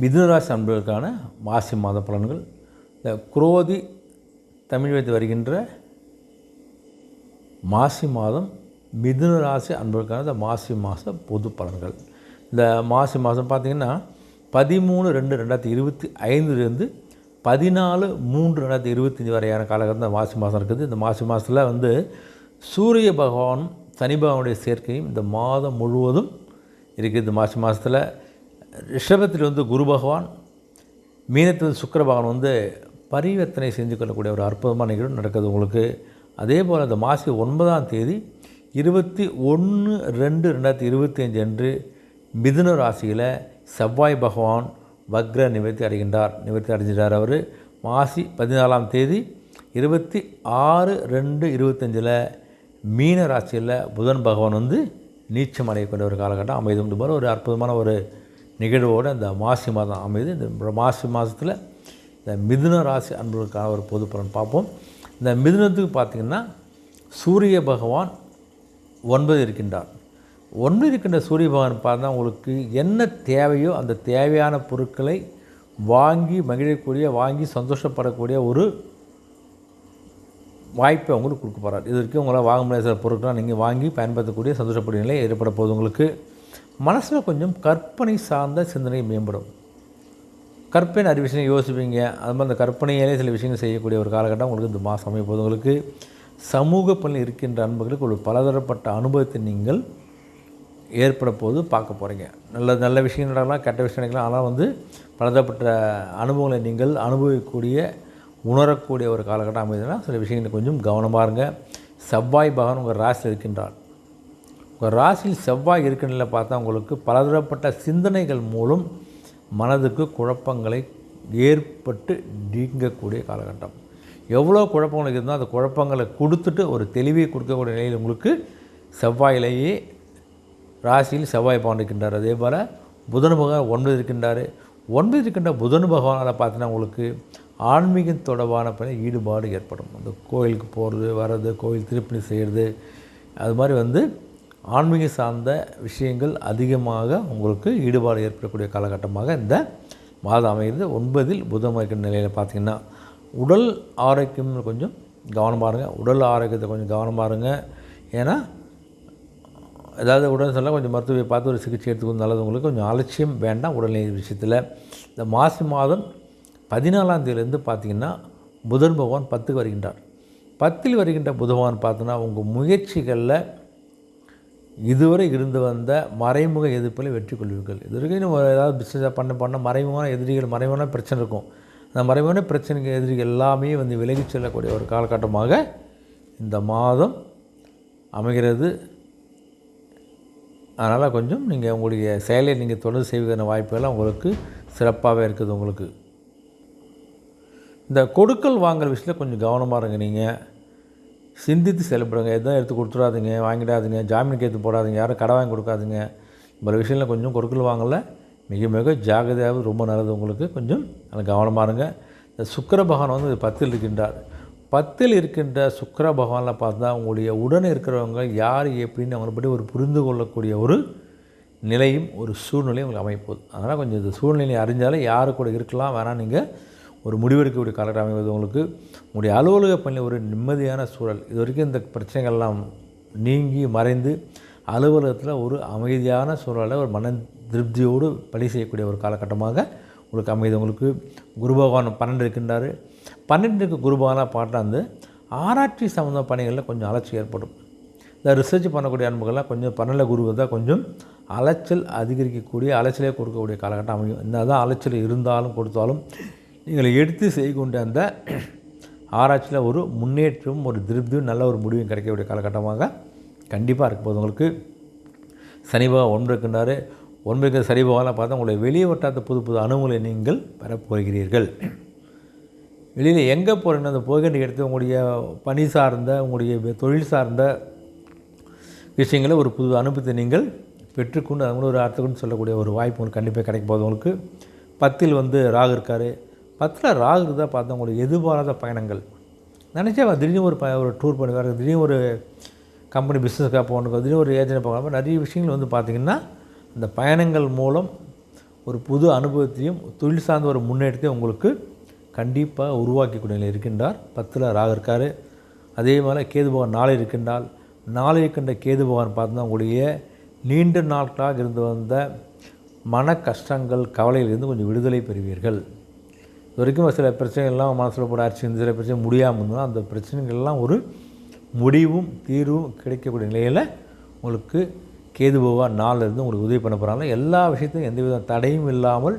மிதுனராசி அன்பர்களுக்கான மாசி மாத பலன்கள். இந்த குரோதி தமிழ் வைத்து வருகின்ற மாசி மாதம் மிதுன ராசி அன்பர்களுக்கான இந்த மாசி மாத பொது பலன்கள். இந்த மாசி மாதம் பார்த்திங்கன்னா பதிமூணு ரெண்டு ரெண்டாயிரத்தி இருபத்தி ஐந்துலேருந்து பதினாலு மூன்று ரெண்டாயிரத்தி இருபத்தஞ்சி வரையான காலகட்டம் இந்த மாசி மாதம் இருக்குது. இந்த மாசி மாதத்தில் வந்து சூரிய பகவானும் சனி பகவானுடைய சேர்க்கையும் இந்த மாதம் முழுவதும் இருக்குது. இந்த மாசி மாதத்தில் ரிஷபத்தில் வந்து குரு பகவான் மீனத்தில் சுக்கர பகவான் வந்து பரிவர்த்தனை செஞ்சு கொள்ளக்கூடிய ஒரு அற்புதமான நிகழ்வு நடக்குது உங்களுக்கு. அதே போல் அந்த மாசி ஒன்பதாம் தேதி இருபத்தி ஒன்று ரெண்டு ரெண்டாயிரத்தி இருபத்தி அஞ்சு அன்று மிதுன ராசியில் செவ்வாய் பகவான் வக்ர நிவர்த்தி அடைகின்றார். நிவர்த்தி அடைஞ்சிட்டார் அவர். மாசி பதினாலாம் தேதி இருபத்தி ஆறு ரெண்டு இருபத்தஞ்சில் மீன ராசியில் புதன் பகவான் வந்து நீச்சம் அடையக்கூடிய ஒரு காலகட்டம் அமைது. உண்டு போல ஒரு அற்புதமான ஒரு நிகழ்வோடு இந்த மாசி மாதம் அமைது இந்த மாசி மாதத்தில் இந்த மிதுன ராசி அன்பர்களுக்கான ஒரு பொது பலன் பார்ப்போம். இந்த மிதுனத்துக்கு பார்த்திங்கன்னா சூரிய பகவான் ஒன்பது இருக்கின்றார். ஒன்பது இருக்கின்ற சூரிய பகவான் பார்த்தா உங்களுக்கு என்ன தேவையோ அந்த தேவையான பொருட்களை வாங்கி மகிழக்கூடிய வாங்கி சந்தோஷப்படக்கூடிய ஒரு வாய்ப்பை உங்களுக்கு கொடுக்க போகிறார் இது வரைக்கும் உங்களால் வாங்க முடியாத சில பொருட்களாக நீங்கள் வாங்கி பயன்படுத்தக்கூடிய சந்தோஷப்படும் நிலை ஏற்பட போகுது உங்களுக்கு. மனசில் கொஞ்சம் கற்பனை சார்ந்த சிந்தனை மேம்படும். கற்பனை நிறைய விஷயம் யோசிப்பீங்க. அது மாதிரி அந்த கற்பனையிலே சில விஷயங்கள் செய்யக்கூடிய ஒரு காலகட்டம் உங்களுக்கு இந்த மாதம் அமைய போது உங்களுக்கு சமூக பணியில் இருக்கின்ற அன்பர்களுக்கு ஒரு பலதரப்பட்ட அனுபவத்தை நீங்கள் ஏற்பட போது பார்க்க போகிறீங்க நல்ல நல்ல விஷயம் நடக்கலாம் கெட்ட விஷயம் நடக்கலாம். ஆனால் வந்து பலதரப்பட்ட அனுபவங்களை நீங்கள் அனுபவிக்கக்கூடிய உணரக்கூடிய ஒரு காலகட்டம் அமைதுன்னா சில விஷயங்களை கொஞ்சம் கவனமாக இருங்க. செவ்வாய் பகவான் உங்கள் ராசியில் இருக்கின்றார். உங்கள் ராசியில் செவ்வாய் இருக்கின்றன பார்த்தா உங்களுக்கு பலதரப்பட்ட சிந்தனைகள் மூலம் மனதுக்கு குழப்பங்களை ஏற்பட்டு நீங்கக்கூடிய காலகட்டம். எவ்வளோ குழப்பங்கள் இருந்தால் அந்த குழப்பங்களை கொடுத்துட்டு ஒரு தெளிவை கொடுக்கக்கூடிய நிலையில் உங்களுக்கு செவ்வாயிலேயே ராசியில் செவ்வாய் பகவான் இருக்கின்றார். அதே போல் புதன் பகவான் ஒன்பது இருக்கின்றார். ஒன்பது இருக்கின்ற புதன் பகவானால் பார்த்தீங்கன்னா உங்களுக்கு ஆன்மீகம் தொடர்பான பணி ஈடுபாடு ஏற்படும். அந்த கோயிலுக்கு போகிறது வர்றது கோயில் திருப்பணி செய்கிறது அது மாதிரி வந்து ஆன்மீக சார்ந்த விஷயங்கள் அதிகமாக உங்களுக்கு ஈடுபாடு ஏற்படக்கூடிய காலகட்டமாக இந்த மாதம் அமைகிறது. ஒன்பதில் புதன் இருக்கிற நிலையில் பார்த்திங்கன்னா உடல் ஆரோக்கியம் கொஞ்சம் கவனம் இருங்க. உடல் ஆரோக்கியத்தை கொஞ்சம் கவனம் இருங்க. ஏன்னா ஏதாவது உடல் சொல்ல கொஞ்சம் மருத்துவரை பார்த்து ஒரு சிகிச்சை எடுத்துக்கணும் நல்லது உங்களுக்கு கொஞ்சம் அலட்சியம் வேண்டாம் உடல்நிலை விஷயத்தில். இந்த மாசி மாதம் பதினாலாம் தேதியிலேருந்து பார்த்திங்கன்னா புதன் பகவான் பத்துக்கு வருகின்றார். பத்தில் வருகின்ற புதவான் பார்த்தோன்னா உங்கள் முயற்சிகளில் இதுவரை இருந்து வந்த மறைமுக எதிர்ப்பில் வெற்றி கொள்வீர்கள். இது வரைக்கும் நம்ம ஏதாவது பிஸ்னஸாக பண்ண பண்ண மறைமுகமான எதிரிகள் மறைமுகமான பிரச்சனை இருக்கும். அந்த மறைமுகமான பிரச்சனைக்கு எதிரிகள் எல்லாமே வந்து விலகி செல்லக்கூடிய ஒரு காலகட்டமாக இந்த மாதம் அமைகிறது. அதனால் கொஞ்சம் நீங்கள் உங்களுடைய செயலை நீங்கள் தொடர்ந்து செய்வதற்கான வாய்ப்புகள்லாம் உங்களுக்கு சிறப்பாகவே இருக்குது உங்களுக்கு. இந்த கொடுக்கல் வாங்கல் விஷயத்தில் கொஞ்சம் கவனமாக இருங்க நீங்கள் சிந்தித்து செயல்படுங்க. எதுவும் எடுத்து கொடுத்துடாதீங்க வாங்கிடாதீங்க ஜாமீனுக்கு எடுத்து போடாதீங்க யாரும் கடை வாங்கி கொடுக்காதீங்க. இந்த விஷயத்தில் கொஞ்சம் கொடுக்கல் வாங்கல. மிக மிக ஜாகிரதையாவது ரொம்ப நல்லது உங்களுக்கு. கொஞ்சம் நல்ல கவனமாக இருங்க. இந்த சுக்கர பகவான் வந்து பத்தில் இருக்கின்றார். பத்தில் இருக்கின்ற சுக்கர பகவானில் பார்த்தா உங்களுடைய உடனே இருக்கிறவங்க யார் எப்படின்னு அவங்களை பற்றி ஒரு புரிந்து கொள்ளக்கூடிய ஒரு நிலையும் ஒரு சூழ்நிலையும் உங்களுக்கு அமைப்போகுது அதனால் கொஞ்சம் இந்த சூழ்நிலையை அறிஞ்சாலே யாரு கூட இருக்கலாம் வேணால் நீங்கள் ஒரு முடிவெடுக்கக்கூடிய காலகட்டம் அமைவது உங்களுக்கு உங்களுடைய அலுவலக பணியில் ஒரு நிம்மதியான சூழல். இது வரைக்கும் இந்த பிரச்சனைகள்லாம் நீங்கி மறைந்து அலுவலகத்தில் ஒரு அமைதியான சூழலில் ஒரு மன திருப்தியோடு பணி செய்யக்கூடிய ஒரு காலகட்டமாக உங்களுக்கு அமைதி உங்களுக்கு குரு பகவான் பன்னெண்டு இருக்கின்றார். பன்னெண்டுக்கு குரு பகவானாக பாட்டாந்து ஆராய்ச்சி சம்மந்த பணிகளில் கொஞ்சம் அலட்சி ஏற்படும். இந்த ரிசர்ச் பண்ணக்கூடிய அன்புகள்லாம் கொஞ்சம் பன்னெண்டு குரு தான் கொஞ்சம் அலைச்சல் அதிகரிக்கக்கூடிய அலைச்சலே கொடுக்கக்கூடிய காலகட்டம் அமையும். என்ன தான் அலைச்சல் இருந்தாலும் கொடுத்தாலும் நீங்கள் எடுத்து செய்யக்கூடிய அந்த ஆராய்ச்சியில் ஒரு முன்னேற்றமும் ஒரு திருப்தியும் நல்ல ஒரு முடிவும் கிடைக்கக்கூடிய காலகட்டமாக கண்டிப்பாக இருக்கும் போது உங்களுக்கு சனிபாக பகவான் ஒன்று இருக்கின்றார். ஒன்று இருக்கிற பார்த்தா உங்களுடைய வெளியே வட்டாத புது புது அனுபவங்களை நீங்கள் பெறப்போகிறீர்கள் வெளியில் எங்கே போகிறீங்கன்னா அந்த போகின்ற இடத்துல உங்களுடைய பணி சார்ந்த உங்களுடைய தொழில் சார்ந்த விஷயங்களை ஒரு புது அனுபவத்தை நீங்கள் பெற்றுக்கொண்டு அது ஒரு அர்த்தம்னு சொல்லக்கூடிய ஒரு வாய்ப்பு உங்களுக்கு கண்டிப்பாக கிடைக்க போது உங்களுக்கு பத்தில் வந்து ராகு இருக்கார். பத்தில் ராகு தான் பார்த்தா உங்களுக்கு எதிர்பாராத பயணங்கள். நினச்சா திடீர்னு ஒரு ப ஒரு டூர் பண்ணி வேறு திடீர்னு ஒரு கம்பெனி பிஸ்னஸ்க்காக போகணும் திடீர்னு ஒரு ஏஜென்ட் போகாமல் நிறைய விஷயங்கள் வந்து பார்த்திங்கன்னா அந்த பயணங்கள் மூலம் ஒரு புது அனுபவத்தையும் தொழில் சார்ந்த ஒரு முன்னேற்றத்தையும் உங்களுக்கு கண்டிப்பாக உருவாக்கி கொண்டு இருக்கின்றார். பத்தில் ராக இருக்கார். அதே மாதிரி கேது பகவான் நாளை இருக்கின்றால் நாளை இருக்கின்ற கேது பகவான் பார்த்தா உங்களுடைய நீண்ட நாட்களாக இருந்து வந்த மன கஷ்டங்கள் கவலையிலிருந்து கொஞ்சம் விடுதலை பெறுவீர்கள். இது வரைக்கும் சில பிரச்சனைகள்லாம் மனசில் போட அடிச்சு சில பிரச்சனை முடியாமல் இருந்ததுன்னா அந்த பிரச்சனைகள்லாம் ஒரு முடிவும் தீர்வும் கிடைக்கக்கூடிய நிலையில் உங்களுக்கு கேது பகவான் நாளில் இருந்து உங்களுக்கு உதவி பண்ண போகிறாங்க எல்லா விஷயத்தையும் எந்தவித தடையும் இல்லாமல்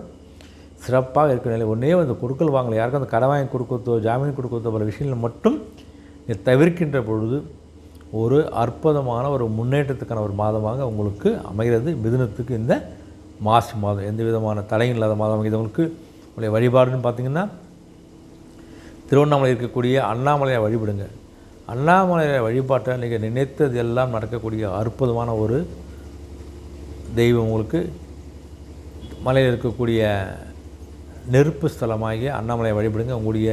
சிறப்பாக இருக்கிற நிலை ஒன்றே அந்த கொடுக்கல் வாங்கலை. யாருக்கும் அந்த கடை வாங்கி கொடுக்கறதோ ஜாமீன் கொடுக்கறதோ பல விஷயங்கள் மட்டும் தவிர்க்கின்ற பொழுது ஒரு அற்புதமான ஒரு முன்னேற்றத்துக்கான ஒரு மாதமாக உங்களுக்கு அமைகிறது. மிதுனத்துக்கு இந்த மாசி மாதம். எந்த விதமான தடையும் இல்லாத மாதம் அமைகிறது உங்களுக்கு உங்களுடைய வழிபாடுன்னு பார்த்தீங்கன்னா திருவண்ணாமலை இருக்கக்கூடிய அண்ணாமலையை வழிபடுங்க. அண்ணாமலையை வழிபாட்டை நீங்கள் நினைத்தது எல்லாம் நடக்கக்கூடிய அற்புதமான ஒரு தெய்வம் உங்களுக்கு மலையில் இருக்கக்கூடிய நெருப்பு ஸ்தலமாகிய அண்ணாமலையை வழிபடுங்க. உங்களுடைய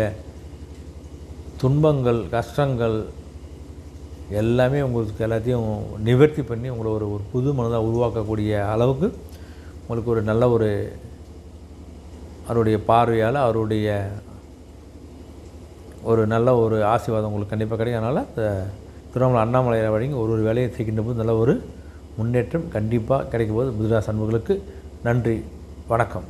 துன்பங்கள் கஷ்டங்கள் எல்லாமே உங்களுக்கு எல்லாத்தையும் நிவர்த்தி பண்ணி உங்களை ஒரு ஒரு புது மனதாக உருவாக்கக்கூடிய அளவுக்கு உங்களுக்கு ஒரு நல்ல ஒரு அவருடைய பார்வையால் அவருடைய ஒரு நல்ல ஒரு ஆசீர்வாதம் உங்களுக்கு கண்டிப்பாக கிடைக்கும். அதனால் திருவண்ணாமலை அண்ணாமலையை வழங்கி ஒரு ஒரு வேலையை செய்கின்ற போது நல்ல ஒரு முன்னேற்றம் கண்டிப்பாக கிடைக்கும் போது மிதுராசி அன்புகளுக்கு நன்றி. வணக்கம்.